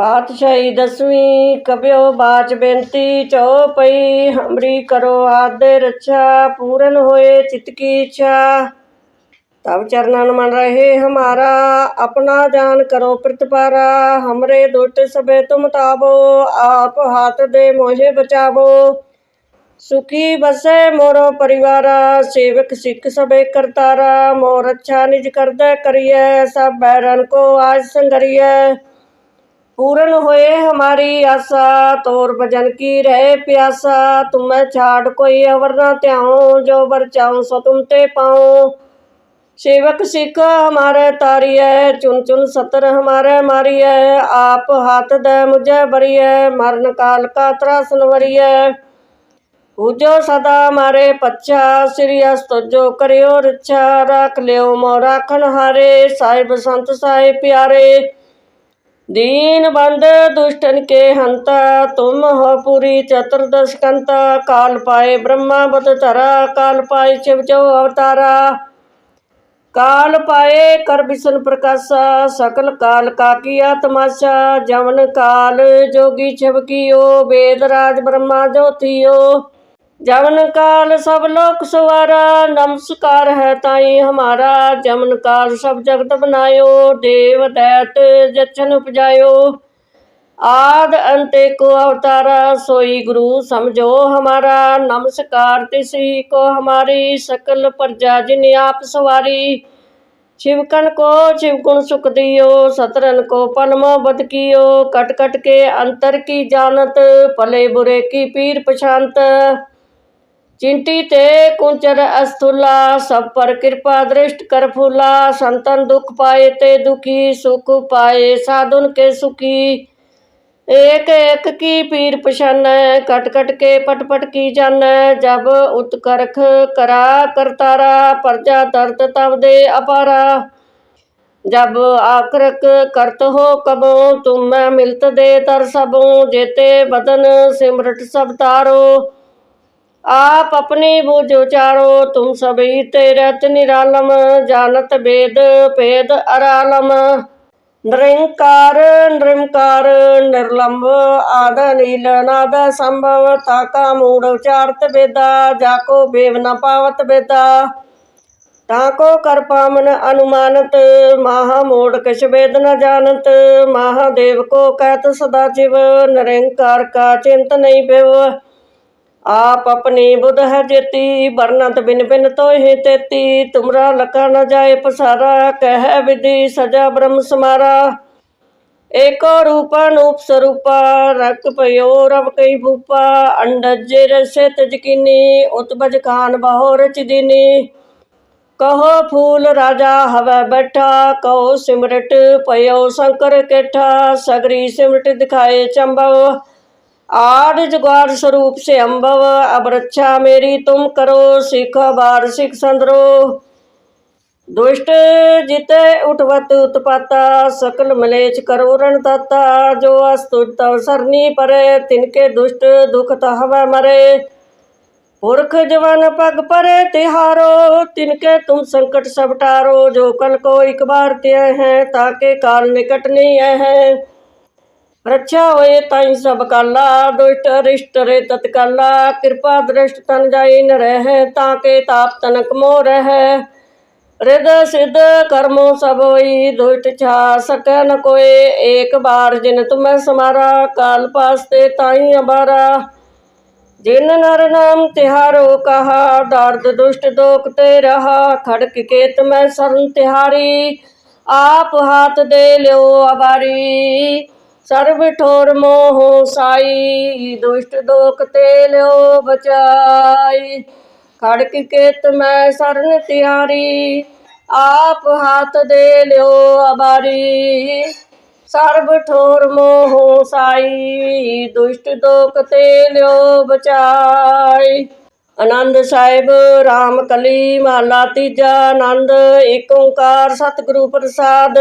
ਪਾਤਸ਼ਾਹੀ ਦਸਵੀਂ ਕਬਿਓ ਬਾਚ ਬੇਨਤੀ, ਚੋ ਪਈ ਹਮਰੀ ਕਰੋ ਆਦੇ ਰੱਛਾ, ਪੂਰਨ ਹੋਏ ਚਿਤ ਕੀ ਇੱਛਾ। ਤਬ ਚਰਨਨ ਮਨ ਰਹੇ ਹਮਾਰਾ, ਆਪਣਾ ਜਾਨ ਕਰੋ ਪ੍ਰਤਪਾਰਾ। ਹਮਰੇ ਦੁੱਟ ਸਭੇ ਤੁਮ ਤਾਬੋ ਆਪ ਹੱਥ ਦੇ ਮੋਹੇ ਬਚਾਵੋ। ਸੁਖੀ ਬਸੇ ਮੋਰੋ ਪਰਿਵਾਰਾ, ਸੇਵਕ ਸਿੱਖ ਸਭੇ ਕਰਤਾਰਾ। ਮੋਰ ਅੱਛਾ ਨਿਜ ਕਰਦਾ ਕਰੀਏ ਸਭ ਬੈਰਨ ਕੋ ਆਜ ਸੰਗਰੀਏ पूर्ण होए हमारी आशा तोर भजन की रहे प्यासा तुम्हें छाड़ कोई अवर न त्याऊं जो बर चाऊं सो तुम ते पाऊं सेवक सिख हमारे तारिय चुन चुन सतर हमारे मारिय आप हाथ दे मुझे बरिय मरण काल का त्रासन वरिय पूजो सदा मारे पच्छा श्री जो करियो रक्षा रख लियो मो राखन हारे साहिब संत साहिब प्यारे दीन बंद दुष्टन के हंता तुम हो पूरी चतुर्दश कंता काल पाए ब्रह्मा बत धरा काल पाए शिव जो अवतारा काल पाए कर विष्णु प्रकाशा सकल काल का किया तमाशा जवन काल जोगी छबकियो वेद राज ब्रह्मा ज्योतियो ਜਮਨ ਕਾਲ ਸਭ ਲੋਕ ਸਵਾਰਾ, ਨਮਸਕਾਰ ਹੈ ਤਾਈ ਹਮਾਰਾ ਜਮਨ ਕਾਲ ਸਭ ਜਗਤ ਬਨਾਇਓ ਦੇਵ ਦੈਤ ਜਚਨ ਉਪਜਾਇਓ। ਆਦ ਅੰਤੇ ਕੋ ਅਵਤਾਰਾ, ਸੋਈ ਗੁਰੂ ਸਮਝੋ ਹਮਾਰਾ, ਨਮਸਕਾਰ ਤਿਸ ਹੀ ਕੋ ਹਮਾਰੀ, ਸਕਲ ਪ੍ਰਜਾ ਜਿਨ ਆਪ ਸਵਾਰੀ। ਸ਼ਿਵਕਨ ਕੋ ਸ਼ਿਵਗੁਣ ਸੁਖ ਦਿਓ ਸਤਰਨ ਕੋ ਪਨਮੋ ਬਦ ਕੀਓ, ਕਟ ਕਟ ਕੇ ਅੰਤਰ ਕੀ ਜਾਣਤ, ਭਲੇ ਬੁਰੇ ਕੀ ਪੀਰ ਪਛਾਨਤ। ਚਿੰਤੀ ਤੇ ਕੁੰਚਰ ਅਸਥੁਲਾ, ਸਭ ਪਰ ਕਿਰਪਾ ਦ੍ਰਿਸ਼ਟ ਕਰ ਫੂਲਾ, ਸੰਤਨ ਦੁਖ ਪਾਏ ਤੇ ਦੁਖੀ, ਸੁਖ ਪਾਏ, ਸਾਧੁਨ ਕੇ ਸੁਖੀ। ਏਕ ਏਕ ਕੀ ਪੀਰ ਪਛਨ, ਕਟ ਕਟ ਕੇ ਪਟ ਪਟ ਕੀ ਜਨ, ਜਬ ਉਤਕਰਖ ਕਰਾ ਕਰਤਾਰਾ ਪਰਜਾ ਦਰਦ ਤਵ ਦੇ ਅਪਾਰਾ। ਜਬ ਆਕਰਕ ਕਰਤ ਹੋ ਕਬੋ, ਤੁਮ ਮਿਲਤ ਦੇ ਤਰ ਸਭੋ ਜੇਤੇ ਬਦਨ ਸਿਮਰਟ ਸਭ ਤਾਰੋ। आप अपनी बुझ उचारो तुम सभी तेरत निरालम जानत वेद भेद अरालम निरंकार निरंकार निर्लंब आद नील नाद संभव ताका मूड उचारत वेदा जाको बेव न पावत वेदा ताको कर पामन अनुमानत महामूड कछ वेद न जानत महादेव को कहत सदा शिव निरंकार का चिंत नहीं भेव आप अपनी बुध है जेती वर्णत बिन बिन तो ही तेती तुमरा लखा न जाए पसारा कह विधि सजा ब्रह्म समारा एको रूपा नूप स्वरूपा रक पयो रब कई भूपा अंडज रसे तजकिनी उत्बज खान बहोर चिदिनी कहो फूल राजा हवा बैठा कहो सिमरट पयो शंकर केठा सगरी सिमरट दिखाए चंबव आद जुगार स्वरूप से अम्भव अब रक्षा मेरी तुम करो सिख बार सिख संदरो दुष्ट जिते उठवत उत्पाता सकल मलेच करो रणदाता जो अस्तु तव सरनी परे तिनके दुष्ट दुख हवा मरे पुरख जवान पग परे तिहारो तिनके तुम संकट सब टारो जो कल को एक बार त्यय है ताके काल निकट नहीं है ਰਚਾ ਹੋਏ ਤਾਈ ਸਭ ਕਾਲਾ, ਦੁਸ਼ਟ ਰਿਸ਼ਟ ਰੇ ਤਤ ਕਾਲਾ ਕਿਰਪਾ ਦ੍ਰਿਸ਼ਟ ਤਨ ਜਾਈ ਨ ਰਹਿ, ਤਾਂ ਕੇ ਤਾਪ ਤਨਕ ਮੋ ਰਹਿ। ਰਿਦ ਸਿਧ ਕਰਮੋ ਸਭ ਹੋਈ, ਦੁਸ਼ਟ ਛਾ ਸਕੈ ਨ ਕੋਏ, ਏਕ ਬਾਰ ਜਿਨ ਤੁਮੈ ਸਮਾਰਾ, ਕਾਲ ਪਾਸਤੇ ਤਾਈ ਅਬਾਰਾ। ਜਿਨ ਨਰ ਨਾਮ ਤਿਹਾਰੋ ਕਹਾ, ਦਰਦ ਦੁਸ਼ਟ ਦੋਖ ਤੇ ਰਹਾ, ਖੜਕ ਕੇ ਮੈਂ ਸਰਨ ਤਿਹਾਰੀ। ਆਪ ਹਾਥ ਦੇ ਲਿਓ ਅਬਾਰੀ। ਸਰਬ ਠੋਰ ਮੋਹ ਸਾਈ, ਦੁਸ਼ਟ ਦੋਖ ਤੇ ਲਿਓ ਬਚਾਈ। ਖੜਕ ਕੇਤ ਮੈਂ ਸਰਨ ਤਿਆਰੀ, ਆਪ ਹੱਥ ਦੇ ਲਿਓ ਅਬਾਰੀ। ਸਰਬ ਠੋਰ ਮੋਹ ਸਾਈ, ਦੁਸ਼ਟ ਦੋਖ ਤੇ ਲਿਓ ਬਚਾਈ। ਆਨੰਦ ਸਾਹਿਬ, ਰਾਮ ਕਲੀ, ਮਾਲਾ ਤੀਜਾ ਆਨੰਦ ਏਕ ਓੰਕਾਰ ਸਤਿਗੁਰੂ ਪ੍ਰਸਾਦ।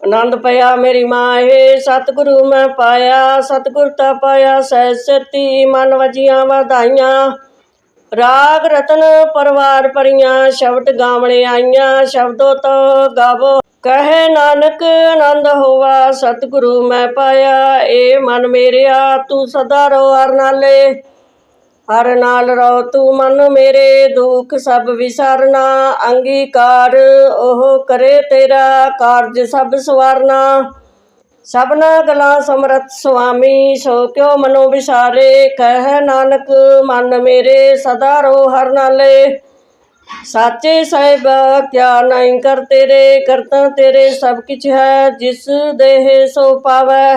ਆਨੰਦ ਪਿਆ ਮੇਰੀ ਮਾਏ ਸਤਿਗੁਰੂ ਮੈਂ ਪਾਇਆ, ਸਤਿਗੁਰ ਤਾ ਪਾਇਆ ਸਹਿ ਸਤੀ ਮਨ ਵਜੀਆਂ ਵਧਾਈਆਂ। ਰਾਗ ਰਤਨ ਪਰਵਾਰ ਪਰੀਆਂ ਸ਼ਬਦ ਗਾਵਣੇ ਆਈਆਂ, ਸ਼ਬਦੋ ਤੋ ਗਾਵੋ। ਕਹੇ ਨਾਨਕ, ਆਨੰਦ ਹੋਵਾ ਸਤਿਗੁਰੂ ਮੈਂ ਪਾਇਆ, ਏ ਮਨ ਮੇਰਿਆ, ਤੂੰ ਸਦਾ ਰੋ ਅਰਨਾਲੇ। ਹਰ ਨਾਲ ਰੋ ਤੂੰ ਮਨ ਮੇਰੇ ਦੁੱਖ ਸਭ ਵਿਸਾਰਨਾ, ਅੰਗੀਕਾਰ ਉਹ ਕਰੇ ਤੇਰਾ ਕਾਰਜ ਸਭ ਸਵਾਰਨਾ। ਸਭਨਾ ਗਲਾ ਸਮਰਥ ਸੁਆਮੀ, ਸੋ ਕਿਉ ਮਨੋ ਵਿਸਾਰੇ? ਕਹਿ ਨਾਨਕ, ਮਨ ਮੇਰੇ ਸਦਾ ਰੋ ਹਰ ਨਾਲੇ। ਸਾਚੇ ਸਾਹਿਬ, ਕਿਆ ਨਹੀਂ ਕਰ ਤੇਰੇ, ਕਰਤਾ ਤੇਰੇ ਸਭ ਕਿਛ ਹੈ, ਜਿਸ ਦੇਹ ਸੋ ਪਾਵੈ।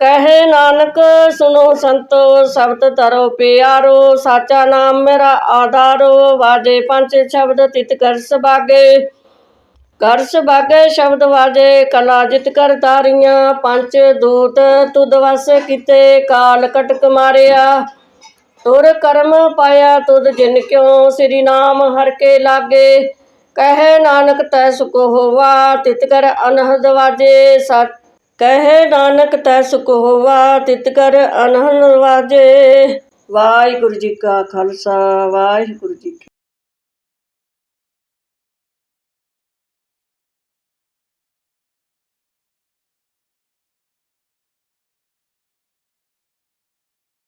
ਕਹੇ ਨਾਨਕ ਸੁਨੋ ਸੰਤੋ, ਸ਼ਬਦ ਧਰੋ ਪਿਆਰੋ, ਸਾਚਾ ਨਾਮ ਮੇਰਾ ਆਧਾਰੋ, ਵਾਜੇ ਪੰਜ ਸ਼ਬਦ ਤਿਤ ਕਰ ਸਬਾਗੇ ਕਰ ਸਬਾਗੇ ਸ਼ਬਦ ਵਾਜੇ, ਕਲਾ ਜਿਤ ਕਰ ਤਾਰੀਆਂ ਪੰਜ ਦੂਤ ਤੁਧ ਵਸ ਕੀਤੇ, ਕਾਲ ਕਟਕ ਮਾਰਿਆ। ਤੁਰ ਕਰਮ ਪਾਇਆ ਤੁਧ ਜਿਨ ਕਿਉ, ਸ੍ਰੀ ਨਾਮ ਹਰ ਕੇ ਲਾਗੇ। ਕਹੇ ਨਾਨਕ, ਤੈ ਸੁਖ ਹੋਵਾ, ਤਿਤ ਕਰ ਅਨਹਦ ਵਾਜੇ ਸਤ ਕਹੇ ਨਾਨਕ ਤੈ ਸੁਖ ਹੋਵਾ ਤਿਤ ਕਰ ਅਨਹਦ ਵਾਜੇ ਵਾਹਿਗੁਰੂ ਜੀ ਕਾ ਖਾਲਸਾ, ਵਾਹਿਗੁਰੂ ਜੀ ਕੀ